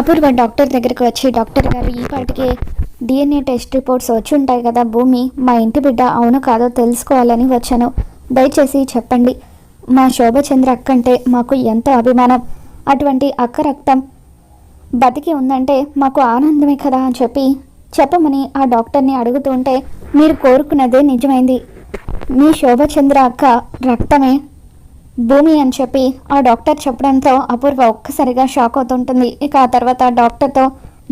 అపూర్వ doctor దగ్గరికి వచ్చి doctor గారు ఈ పాటికి డిఎన్ఏ టెస్ట్ రిపోర్ట్స్ వచ్చి ఉంటాయి కదా భూమి. మా ఇంటి బిడ్డ అవును కాదో తెలుసుకోవాలని వచ్చాను. దయచేసి చెప్పండి. మా శోభచంద్ర అక్క అంటే మాకు ఎంతో అభిమానం. అటువంటి అక్క రక్తం బతికి ఉందంటే మాకు ఆనందమే కదా అని చెప్పి చెప్పమని ఆ డాక్టర్ని అడుగుతుంటే మీరు కోరుకున్నదే నిజమైంది. మీ శోభచంద్ర అక్క రక్తమే భూమి అని చెప్పి ఆ డాక్టర్ చెప్పడంతో అపూర్వ ఒక్కసారిగా షాక్ అవుతుంటుంది. ఇక ఆ తర్వాత డాక్టర్తో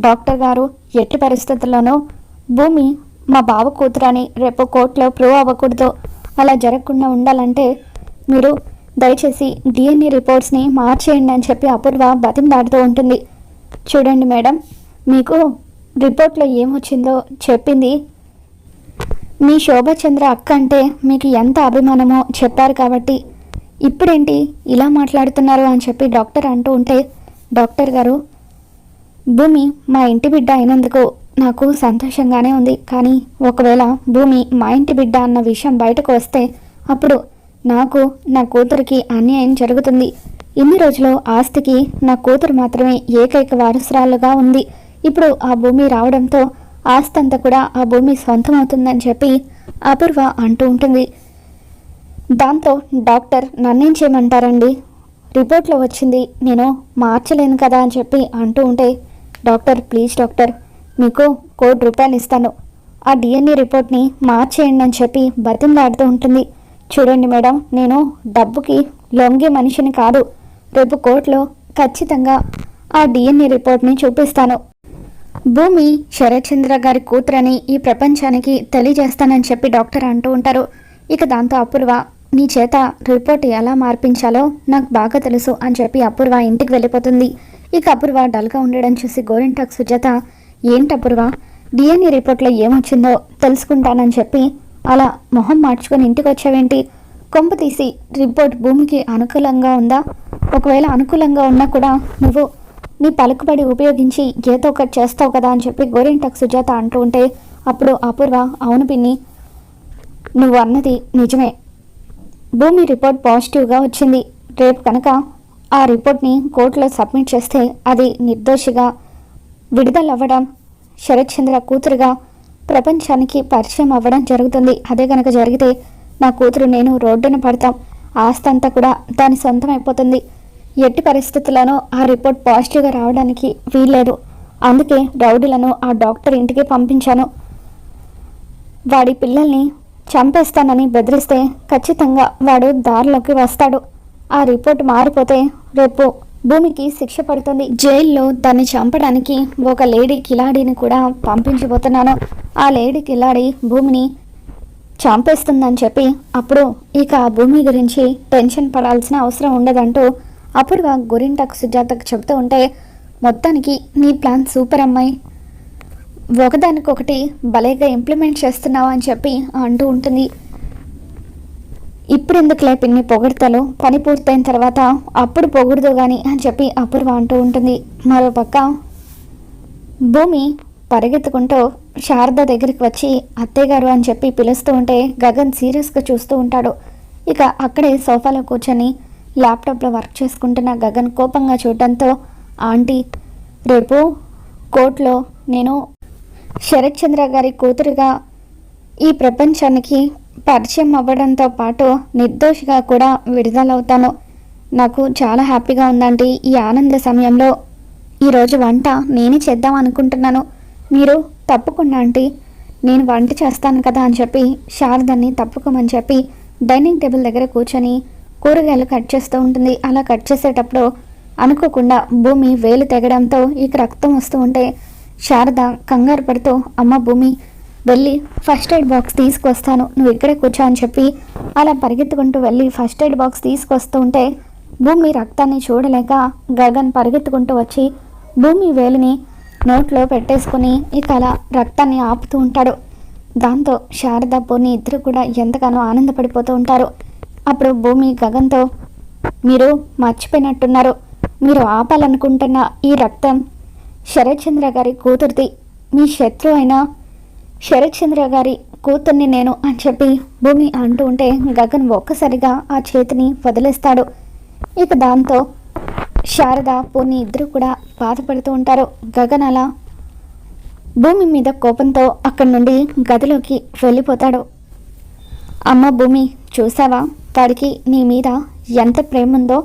డాక్టర్ గారు ఎట్టి పరిస్థితుల్లోనూ భూమి మా బావ కూతురని రేపు కోర్టులో ప్రూవ్ అవ్వకూడదు. అలా జరగకుండా ఉండాలంటే మీరు దయచేసి డిఎన్ఏ రిపోర్ట్స్ని మార్చేయండి అని చెప్పి అపూర్వ బతిమలాడుతూ ఉంటుంది. చూడండి మేడం మీకు రిపోర్ట్లో ఏమొచ్చిందో చెప్పింది మీ శోభచంద్ర అక్క అంటే మీకు ఎంత అభిమానమో చెప్పారు కాబట్టి ఇప్పుడేంటి ఇలా మాట్లాడుతున్నారు అని చెప్పి డాక్టర్ అంటూ ఉంటే డాక్టర్ గారు భూమి మా ఇంటి బిడ్డ అయినందుకు నాకు సంతోషంగానే ఉంది. కానీ ఒకవేళ భూమి మా ఇంటి బిడ్డ అన్న విషయం బయటకు వస్తే అప్పుడు నాకు నా కూతురికి అన్యాయం జరుగుతుంది. ఇన్ని రోజులు ఆస్తికి నా కూతురు మాత్రమే ఏకైక వారసురాలుగా ఉంది. ఇప్పుడు ఆ భూమి రావడంతో ఆస్తి అంతా కూడా ఆ భూమి సొంతం అవుతుందని చెప్పి అపూర్వ అంటూ ఉంటుంది. దాంతో డాక్టర్ నన్నేం చేయమంటారండి? రిపోర్ట్లో వచ్చింది నేను మార్చలేను కదా అని చెప్పి అంటూ ఉంటే డాక్టర్ ప్లీజ్ డాక్టర్ మీకు కోటి రూపాయలు ఇస్తాను. ఆ డిఎన్ఏ రిపోర్ట్ని మార్చేయండి అని చెప్పి బతిమలాడుతూ ఉంటుంది. చూడండి మేడం నేను డబ్బుకి లొంగే మనిషిని కాదు. రేపు కోర్టులో ఖచ్చితంగా ఆ డిఎన్ఏ రిపోర్ట్ని చూపిస్తాను. భూమి శరత్చంద్ర గారి కూతురని ఈ ప్రపంచానికి తెలియజేస్తానని చెప్పి డాక్టర్ అంటూ ఉంటారు. ఇక దాంతో అపూర్వ నీ చేత రిపోర్ట్ ఎలా మార్పించాలో నాకు బాగా తెలుసు అని చెప్పి అపూర్వ ఇంటికి వెళ్ళిపోతుంది. ఇక అపూర్వ డల్గా ఉండడం చూసి గోరింటాక్ సుజాత ఏంటి అపూర్వ? డిఎన్ఏ రిపోర్ట్లో ఏమొచ్చిందో తెలుసుకుంటానని చెప్పి అలా మొహం మార్చుకొని ఇంటికి వచ్చావేంటి? కొంపు తీసి రిపోర్ట్ భూమికి అనుకూలంగా ఉందా? ఒకవేళ అనుకూలంగా ఉన్నా కూడా నువ్వు నీ పలుకుబడి ఉపయోగించి ఏదో ఒకటి చేస్తావు కదా అని చెప్పి గోరింటాక్ సుజాత అంటూ ఉంటే అప్పుడు అపూర్వ అవును పిన్ని నువ్వు అన్నది నిజమే. భూమి రిపోర్ట్ పాజిటివ్గా వచ్చింది. రేపు కనుక ఆ రిపోర్ట్ని కోర్టులో సబ్మిట్ చేస్తే అది నిర్దోషిగా విడుదలవ్వడం శరత్చంద్ర కూతురుగా ప్రపంచానికి పరిచయం అవ్వడం జరుగుతుంది. అదే కనుక జరిగితే నా కూతురు నేను రోడ్డున పడతాం. ఆస్తి అంతా కూడా దాని సొంతం అయిపోతుంది. ఎట్టి పరిస్థితుల్లోనూ ఆ రిపోర్ట్ పాజిటివ్గా రావడానికి వీల్లేదు. అందుకే రౌడీలను ఆ డాక్టర్ ఇంటికి పంపించాను. వాడి పిల్లల్ని చంపేస్తానని బెదిరిస్తే ఖచ్చితంగా వాడు దారిలోకి వస్తాడు. ఆ రిపోర్ట్ మారిపోతే రేపు భూమికి శిక్ష పడుతుంది. జైల్లో దాన్ని చంపడానికి ఒక లేడీ కిలాడీని కూడా పంపించబోతున్నాను. ఆ లేడీ కిలాడి భూమిని చంపేస్తుందని చెప్పి అప్పుడు ఇక ఆ భూమి గురించి టెన్షన్ పడాల్సిన అవసరం ఉండదంటూ అపూర్వ గురింటకు సుజాతకు చెబుతూ ఉంటే మొత్తానికి నీ ప్లాన్ సూపర్ అమ్మాయి. ఒకదానికొకటి భలేగా ఇంప్లిమెంట్ చేస్తున్నావు అని చెప్పి అంటూ ఉంటుంది. ఇప్పుడు ఎందుకులే పిన్ని పొగడతలు? పని పూర్తయిన తర్వాత అప్పుడు పొగుడుదు కానీ అని చెప్పి అపూర్వ అంటూ ఉంటుంది. మరోపక్క భూమి పరిగెత్తుకుంటూ శారద దగ్గరికి వచ్చి అత్తయ్యగారు అని చెప్పి పిలుస్తూ ఉంటే గగన్ సీరియస్గా చూస్తూ ఉంటాడు. ఇక అక్కడే సోఫాలో కూర్చొని ల్యాప్టాప్లో వర్క్ చేసుకుంటున్న గగన్ కోపంగా చూడడంతో ఆంటీ రేపు కోర్టులో నేను శరత్ చంద్ర గారి కూతురుగా ఈ ప్రపంచానికి పరిచయం అవ్వడంతో పాటు నిర్దోషిగా కూడా విడుదలవుతాను. నాకు చాలా హ్యాపీగా ఉందండి ఈ ఆనంద సమయంలో. ఈరోజు వంట నేనే చేద్దాం అనుకుంటున్నాను. మీరు తప్పకుండా ఆంటీ నేను వంట చేస్తాను కదా అని చెప్పి శారదాన్ని తప్పుకోమని చెప్పి డైనింగ్ టేబుల్ దగ్గర కూర్చొని కూరగాయలు కట్ చేస్తూ ఉంటుంది. అలా కట్ చేసేటప్పుడు అనుకోకుండా భూమి వేలు తెగడంతో ఇక రక్తం వస్తూ ఉంటే శారద కంగారు పడుతూ అమ్మ భూమి వెళ్ళి ఫస్ట్ ఎయిడ్ బాక్స్ తీసుకొస్తాను. నువ్వు ఇక్కడే కూర్చో అని చెప్పి అలా పరిగెత్తుకుంటూ వెళ్ళి ఫస్ట్ ఎయిడ్ బాక్స్ తీసుకొస్తూ ఉంటే భూమి రక్తాన్ని చూడలేక గగన్ పరిగెత్తుకుంటూ వచ్చి భూమి వేలిని నోట్లో పెట్టేసుకుని ఇక అలా రక్తాన్ని ఆపుతూ ఉంటాడు. దాంతో శారద పూర్ణి ఇద్దరు కూడా ఎంతగానో ఆనందపడిపోతూ ఉంటారు. అప్పుడు భూమి గగన్తో మీరు మర్చిపోయినట్టున్నారు. మీరు ఆపాలనుకుంటున్న ఈ రక్తం శరత్చంద్ర గారి కూతురిది. మీ శత్రు అయిన శరత్చంద్ర గారి కూతుర్ని నేను అని చెప్పి భూమి అంటూ ఉంటే గగన్ ఒక్కసారిగా ఆ చేతిని వదిలేస్తాడు. ఇక దాంతో శారద పూర్ణి ఇద్దరు కూడా బాధపడుతూ ఉంటారు. గగన్ అలా భూమి మీద కోపంతో అక్కడి నుండి గదిలోకి వెళ్ళిపోతాడు. అమ్మ భూమి చూసావా? వాడికి నీ మీద ఎంత ప్రేమ ఉందో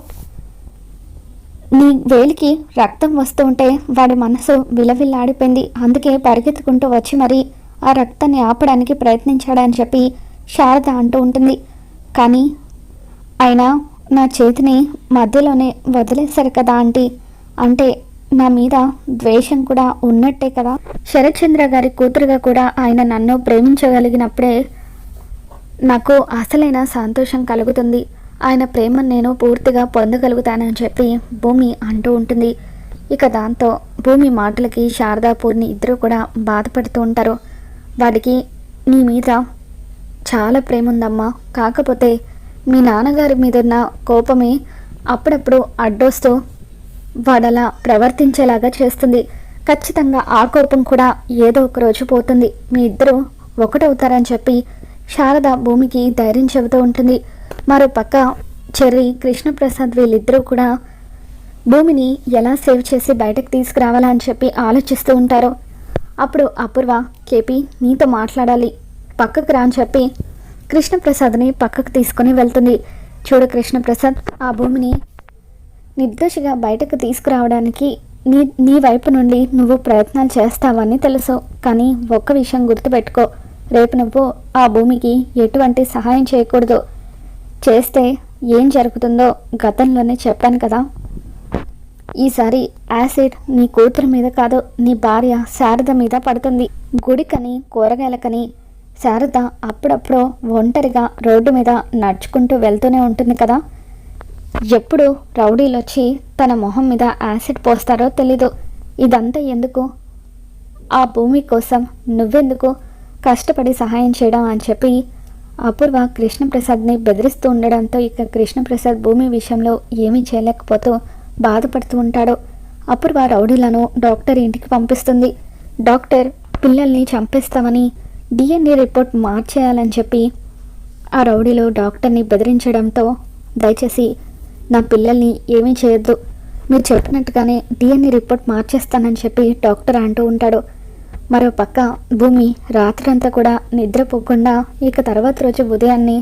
నీ వేలికి రక్తం వస్తూ ఉంటే వాడి మనసు విలవిల్లాడిపోయింది. అందుకే పరిగెత్తుకుంటూ వచ్చి మరి ఆ రక్తాన్ని ఆపడానికి ప్రయత్నించాడని చెప్పి శారద అంటూ ఉంటుంది. కానీ అయినా నా చేతిని మధ్యలోనే వదిలేశారు కదా ఆంటీ. అంటే నా మీద ద్వేషం కూడా ఉన్నట్టే కదా. శరత్చంద్ర గారి కూతురుగా కూడా ఆయన నన్ను ప్రేమించగలిగినప్పుడే నాకు అసలైన సంతోషం కలుగుతుంది. ఆయన ప్రేమను నేను పూర్తిగా పొందగలుగుతానని చెప్పి భూమి అంటూ ఉంటుంది. ఇక దాంతో భూమి మాటలకి శారదా పూర్ణి ఇద్దరు కూడా బాధపడుతూ ఉంటారు. వాడికి నీ మీద చాలా ప్రేమ ఉందమ్మా కాకపోతే మీ నాన్నగారి మీద ఉన్న కోపమే అప్పుడప్పుడు అడ్డొస్తూ వాడలా ప్రవర్తించేలాగా చేస్తుంది. ఖచ్చితంగా ఆ కోపం కూడా ఏదో ఒక రోజు పోతుంది. మీ ఇద్దరు ఒకటవుతారని చెప్పి శారద భూమికి ధైర్యం చెబుతూ ఉంటుంది. మరో పక్క చెర్రి కృష్ణప్రసాద్ వీళ్ళిద్దరూ కూడా భూమిని ఎలా సేవ్ చేసి బయటకు తీసుకురావాలా అని చెప్పి ఆలోచిస్తూ ఉంటారు. అప్పుడు అపూర్వ కేపీ నీతో మాట్లాడాలి. పక్కకు రా అని చెప్పి కృష్ణప్రసాద్ని పక్కకు తీసుకుని వెళ్తుంది. చూడు కృష్ణప్రసాద్ ఆ భూమిని నిర్దోషిగా బయటకు తీసుకురావడానికి నీ నీ వైపు నుండి నువ్వు ప్రయత్నాలు చేస్తావని తెలుసు. కానీ ఒక్క విషయం గుర్తుపెట్టుకో. రేపు నువ్వు ఆ భూమికి ఎటువంటి సహాయం చేయకూడదు. చేస్తే ఏం జరుగుతుందో గతంలోనే చెప్పాను కదా. ఈసారి యాసిడ్ నీ కూతురు మీద కాదు నీ భార్య శారద మీద పడుతుంది. గుడికని కూరగాయలకని శారద అప్పుడప్పుడు ఒంటరిగా రోడ్డు మీద నడుచుకుంటూ వెళ్తూనే ఉంటుంది కదా. ఎప్పుడు రౌడీలు వచ్చి తన మొహం మీద యాసిడ్ పోస్తారో తెలీదు. ఇదంతా ఎందుకు? ఆ భూమి కోసం నువ్వెందుకు కష్టపడి సహాయం చేయడం అని చెప్పి అపూర్వ కృష్ణప్రసాద్ని బెదిరిస్తూ ఉండడంతో ఇక కృష్ణప్రసాద్ భూమి విషయంలో ఏమీ చేయలేకపోతూ బాధపడుతూ ఉంటాడు. అపూర్వ రౌడీలను డాక్టర్ ఇంటికి పంపిస్తుంది. డాక్టర్ పిల్లల్ని చంపేస్తామని డిఎన్ఏ రిపోర్ట్ మార్చేయాలని చెప్పి ఆ రౌడీలు డాక్టర్ని బెదిరించడంతో దయచేసి నా పిల్లల్ని ఏమీ చేయొద్దు. మీరు చెప్పినట్టుగానే డిఎన్ఏ రిపోర్ట్ మార్చేస్తానని చెప్పి డాక్టర్ అంటూ ఉంటాడు. మరో పక్క భూమి రాత్రంతా కూడా నిద్రపోకుండా ఇక తర్వాత రోజు ఉదయాన్నే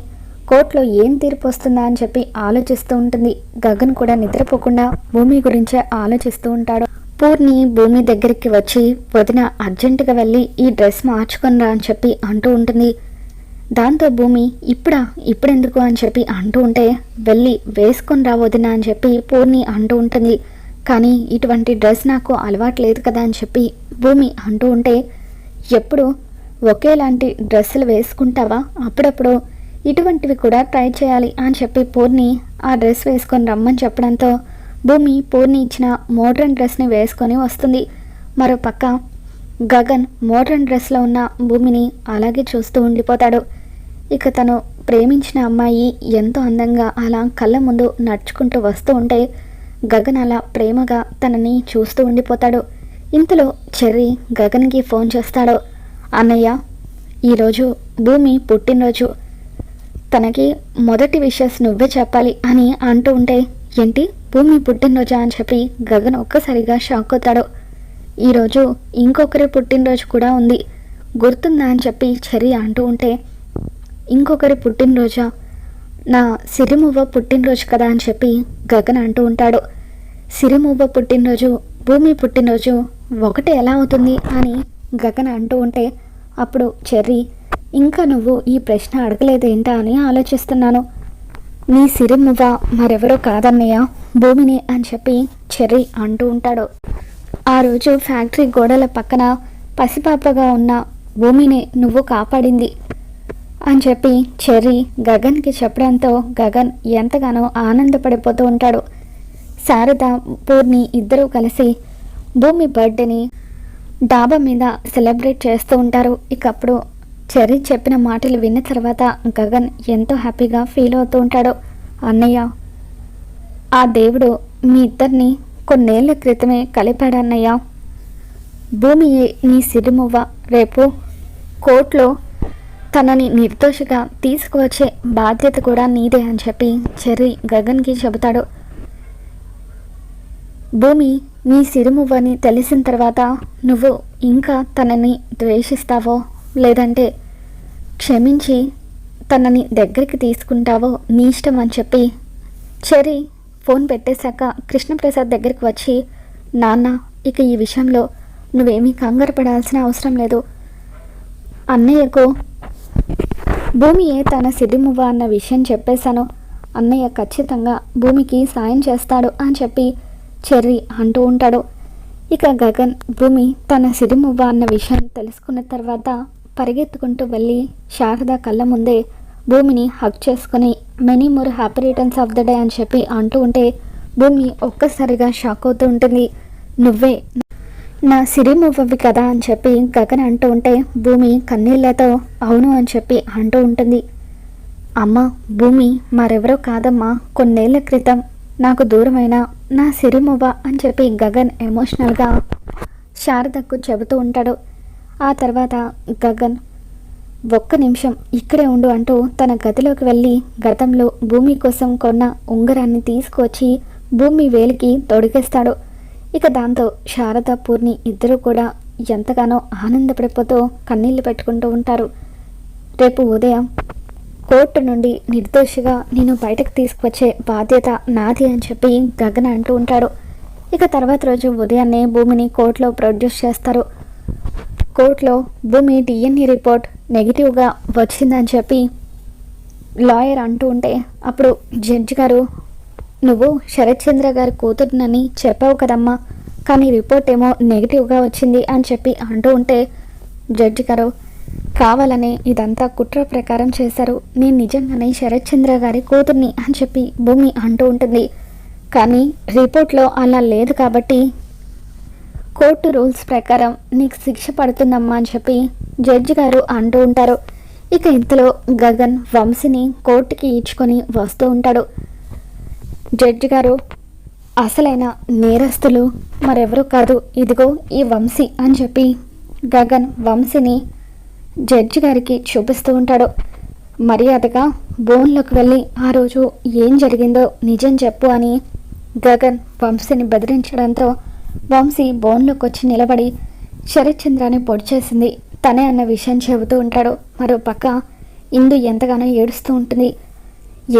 కోర్టులో ఏం తీర్పు వస్తుందా అని చెప్పి ఆలోచిస్తూ ఉంటుంది. గగన్ కూడా నిద్రపోకుండా భూమి గురించే ఆలోచిస్తూ ఉంటాడు. పూర్ణి భూమి దగ్గరికి వచ్చి వదిన అర్జెంటుగా వెళ్ళి ఈ డ్రెస్ మార్చుకొనిరా అని చెప్పి అంటూ ఉంటుంది. దాంతో భూమి ఇప్పుడా? ఇప్పుడెందుకు? అని చెప్పి అంటూ ఉంటే వెళ్ళి వేసుకొని రా వదిన అని చెప్పి పూర్ణి అంటూ ఉంటుంది. కానీ ఇటువంటి డ్రెస్ నాకు అలవాటు లేదు కదా అని చెప్పి భూమి అంటూ ఉంటే ఎప్పుడు ఒకేలాంటి డ్రెస్సులు వేసుకుంటావా? అప్పుడప్పుడు ఇటువంటివి కూడా ట్రై చేయాలి అని చెప్పి పూర్ణి ఆ డ్రెస్ వేసుకొని రమ్మని చెప్పడంతో భూమి పూర్ణి ఇచ్చిన మోడ్రన్ డ్రెస్ని వేసుకొని వస్తుంది. మరో పక్క గగన్ మోడ్రన్ డ్రెస్లో ఉన్న భూమిని అలాగే చూస్తూ ఉండిపోతాడు. ఇక తను ప్రేమించిన అమ్మాయి ఎంతో అందంగా అలా కళ్ళ ముందు నడుచుకుంటూ వస్తూ ఉంటే గగన్ అలా ప్రేమగా తనని చూస్తూ ఉండిపోతాడు. ఇంతలో చెర్రీ గగన్కి ఫోన్ చేస్తాడు. అన్నయ్య ఈరోజు భూమి పుట్టినరోజు. తనకి మొదటి విషెస్ నువ్వే చెప్పాలి అని అంటూ ఉంటే ఏంటి? భూమి పుట్టినరోజా? అని చెప్పి గగన్ ఒక్కసారిగా షాక్ అవుతాడు. ఈరోజు ఇంకొకరి పుట్టినరోజు కూడా ఉంది. గుర్తుందా? అని చెప్పి చెర్రీ అంటూ ఉంటే ఇంకొకరి పుట్టినరోజా? నా సిరిమువ్వ పుట్టినరోజు కదా అని చెప్పి గగన్ అంటూ ఉంటాడు. సిరిమువ్వ పుట్టినరోజు భూమి పుట్టినరోజు ఒకటి ఎలా అవుతుంది అని గగన్ అంటూ ఉంటే అప్పుడు చెర్రీ ఇంకా నువ్వు ఈ ప్రశ్న అడగలేదేంటా అని ఆలోచిస్తున్నాను. నీ సిరిమువ్వ మరెవరో కాదన్నయ్య భూమిని అని చెప్పి చెర్రీ అంటూ ఉంటాడు. ఆ రోజు ఫ్యాక్టరీ గోడల పక్కన పసిపాపగా ఉన్న భూమిని నువ్వు కాపాడింది. అని చెప్పి చెర్రీ గగన్కి చెప్పడంతో గగన్ ఎంతగానో ఆనందపడిపోతూ ఉంటాడు. శారద పూర్ణి ఇద్దరూ కలిసి భూమి బర్త్డేని డాబా మీద సెలబ్రేట్ చేస్తూ ఉంటారు. ఇకప్పుడు చెర్రీ చెప్పిన మాటలు విన్న తర్వాత గగన్ ఎంతో హ్యాపీగా ఫీల్ అవుతూ ఉంటాడు. అన్నయ్య ఆ దేవుడు మీ ఇద్దరిని కొన్నేళ్ళ క్రితమే కలిపాడన్నయ్య. భూమి నీ సిరిమువ్వ. రేపు కోర్టులో తనని నిర్దోషిగా తీసుకువచ్చే బాధ్యత కూడా నీదే అని చెప్పి చెర్రీ గగన్కి చెబుతాడు. భూమి నీ సిరుమువ్వని తెలిసిన తర్వాత నువ్వు ఇంకా తనని ద్వేషిస్తావో లేదంటే క్షమించి తనని దగ్గరికి తీసుకుంటావో నీ ఇష్టం అని చెప్పి చెరి ఫోన్ పెట్టేశాక కృష్ణప్రసాద్ దగ్గరికి వచ్చి నాన్న ఇక ఈ విషయంలో నువ్వేమీ కంగారు పడాల్సిన అవసరం లేదు. అన్నయ్యకు భూమియే తన సిద్ధిమువ్వ అన్న విషయం చెప్పేశాను. అన్నయ్య ఖచ్చితంగా భూమికి సాయం చేస్తాడు అని చెప్పి చెర్రి అంటూ ఉంటాడు. ఇక గగన్ భూమి తన సిరిమువ్వ అన్న విషయం తెలుసుకున్న తర్వాత పరిగెత్తుకుంటూ వెళ్ళి శారద కళ్ళ ముందే భూమిని హక్ చేసుకుని many more happy returns of the day అని చెప్పి అంటూ ఉంటే భూమి ఒక్కసారిగా షాక్ అవుతూ ఉంటుంది. నువ్వే నా సిరిమువ్వవి కదా అని చెప్పి గగన్ అంటూ ఉంటే భూమి కన్నీళ్ళతో అవును అని చెప్పి అంటూ ఉంటుంది. అమ్మ భూమి మరెవరో కాదమ్మా. కొన్నేళ్ళ క్రితం నాకు దూరమైన నా సిరిమువ్వ అని చెప్పి గగన్ ఎమోషనల్గా శారదకు చెబుతూ ఉంటాడు. ఆ తర్వాత గగన్ ఒక్క నిమిషం ఇక్కడే ఉండు అంటూ తన గదిలోకి వెళ్ళి గతంలో భూమి కోసం కొన్న ఉంగరాన్ని తీసుకొచ్చి భూమి వేలికి తొడిగేస్తాడు. ఇక దాంతో శారద పూర్ణి ఇద్దరు కూడా ఎంతగానో ఆనందపడిపోతూ కన్నీళ్ళు పెట్టుకుంటూ ఉంటారు. రేపు ఉదయం కోర్టు నుండి నిర్దోషిగా నేను బయటకు తీసుకువచ్చే బాధ్యత నాది అని చెప్పి గగన అంటూ ఉంటాడు. ఇక తర్వాత రోజు ఉదయాన్నే భూమిని కోర్టులో ప్రొడ్యూస్ చేస్తారు. కోర్టులో భూమి డిఎన్ఏ రిపోర్ట్ నెగిటివ్గా వచ్చిందని చెప్పి లాయర్ అంటూ ఉంటే అప్పుడు జడ్జి గారు నువ్వు శరత్చంద్ర గారి కూతురునని చెప్పావు కదమ్మా. కానీ రిపోర్ట్ ఏమో నెగిటివ్గా వచ్చింది అని చెప్పి అంటూ ఉంటే జడ్జి గారు కావాలని ఇదంతా కుట్ర ప్రకారం చేశారు. నేను నిజంగానే శరత్చంద్ర గారి కూతుర్ని అని చెప్పి భూమి అంటూ ఉంటుంది. కానీ రిపోర్ట్లో అలా లేదు కాబట్టి కోర్టు రూల్స్ ప్రకారం నీకు శిక్ష పడుతుందమ్మా అని చెప్పి జడ్జి గారు అంటూ ఉంటారు. ఇక ఇంతలో గగన్ వంశీని కోర్టుకి ఈడ్చుకొని వస్తూ ఉంటాడు. జడ్జి గారు అసలైన నేరస్తులు మరెవరూ కాదు. ఇదిగో ఈ వంశీ అని చెప్పి గగన్ వంశీని జడ్జి గారికి చూపిస్తూ ఉంటాడు. మర్యాదగా బోన్లోకి వెళ్ళి ఆ రోజు ఏం జరిగిందో నిజం చెప్పు అని గగన్ వంశీని బెదిరించడంతో వంశీ బోన్లోకి వచ్చి నిలబడి శరత్చంద్రాన్ని పొడి చేసింది. తనే అన్న విషయం చెబుతూ ఉంటాడు. మరో పక్క ఇందు ఎంతగానో ఏడుస్తూ ఉంటుంది.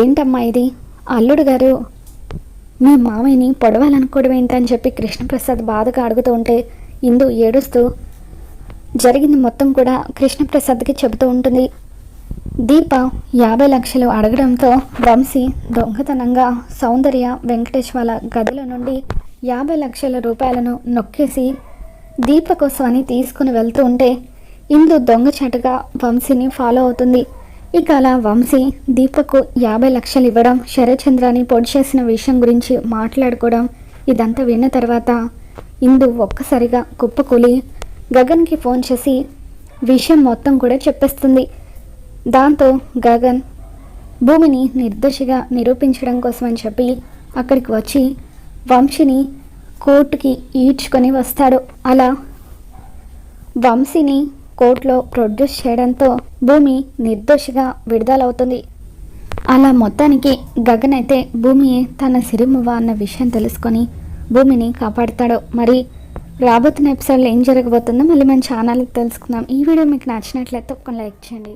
ఏంటమ్మా ఇది? అల్లుడు గారు మీ మామయ్యని పొడవాలనుకోవడం ఏంటని చెప్పి కృష్ణప్రసాద్ బాధగా అడుగుతూ ఉంటే ఇందు ఏడుస్తూ జరిగింది మొత్తం కూడా కృష్ణప్రసాద్కి చెబుతూ ఉంటుంది. దీప యాభై లక్షలు అడగడంతో వంశీ దొంగతనంగా సౌందర్య వెంకటేష్ వాళ్ళ గదిలో నుండి యాభై లక్షల రూపాయలను నొక్కేసి దీప కోసం అని తీసుకుని వెళ్తూ ఉంటే ఇందు దొంగచాటుగా వంశీని ఫాలో అవుతుంది. ఇక అలా వంశీ దీపకు యాభై లక్షలు ఇవ్వడం శరచంద్రాన్ని పొడి చేసిన విషయం గురించి మాట్లాడుకోవడం ఇదంతా విన్న తర్వాత ఇందు ఒక్కసారిగా కుప్పకూలి గగన్కి ఫోన్ చేసి విషయం మొత్తం కూడా చెప్పేస్తుంది. దాంతో గగన్ భూమిని నిర్దోషిగా నిరూపించడం కోసం అని చెప్పి అక్కడికి వచ్చి వంశీని కోర్టుకి ఈడ్చుకొని వస్తాడు. అలా వంశీని కోర్టులో ప్రొడ్యూస్ చేయడంతో భూమి నిర్దోషిగా విడుదలవుతుంది. అలా మొత్తానికి గగన్ అయితే భూమి తన సిరిమువ అన్న విషయం తెలుసుకొని భూమిని కాపాడుతాడు. మరి రాబోతున్న ఎపిసోడ్లో ఏం జరగబోతుందో మళ్ళీ మన ఛానల్కి తెలుసుకుందాం. ఈ వీడియో మీకు నచ్చినట్లయితే ఒక లైక్ చేయండి.